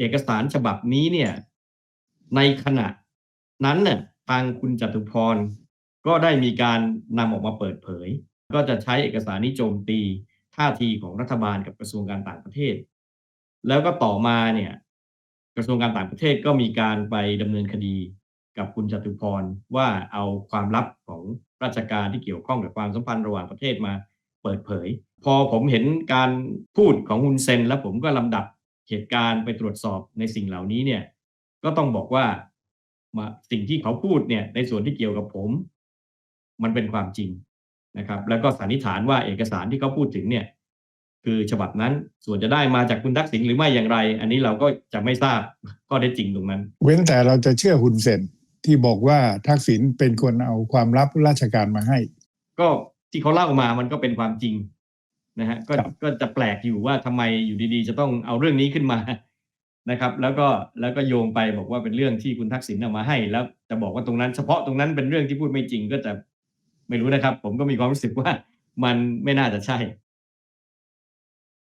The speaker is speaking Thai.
เอกสารฉบับนี้เนี่ย ในขณะนั้นเนี่ยทางคุณจตุพรก็ได้มีการนำออกมาเปิดเผย ก็จะใช้เอกสารนี้โจมตีท่าทีของรัฐบาลกับกระทรวงการต่างประเทศ แล้วก็ต่อมาเนี่ย กระทรวงการต่างประเทศก็มีการไปดำเนินคดีกับคุณจตุพรว่าเอาความลับของราชการที่เกี่ยวข้องกับความสัมพันธ์ระหว่างประเทศมาเปิดเผย พอผมเห็นการพูดของฮุนเซน แล้วผมก็ลำดับ เหตุการณ์ไปตรวจสอบในสิ่งเหล่านี้เนี่ยก็ต้องบอกว่ามาสิ่งที่เขาพูดเนี่ยในส่วนที่เกี่ยวกับผม มันเป็นความจริงนะครับ แล้วก็สันนิษฐานว่าเอกสารที่เขาพูดถึงเนี่ย คือฉบับนั้นส่วนจะได้มาจากคุณทักษิณหรือไม่อย่างไร อันนี้เราก็จะไม่ทราบข้อเท็จจริงตรงนั้น เว้นแต่เราจะเชื่อหุนเซนที่บอกว่าทักษิณเป็นคนเอาความลับราชการมาให้ ก็ที่เขาเล่ามามันก็เป็นความจริง นะฮะก็ครับก็จะแปลกอยู่ว่าทำไมอยู่ดีๆ จะต้องเอาเรื่องนี้ขึ้นมานะครับ แล้วก็แล้วก็โยงไปบอกว่าเป็นเรื่องที่คุณทักษิณเอามาให้ แล้วจะบอกว่าตรงนั้นเฉพาะตรงนั้นเป็นเรื่องที่พูดไม่จริงก็จะไม่รู้นะครับ ผมก็มีความรู้สึกว่ามันไม่น่าจะใช่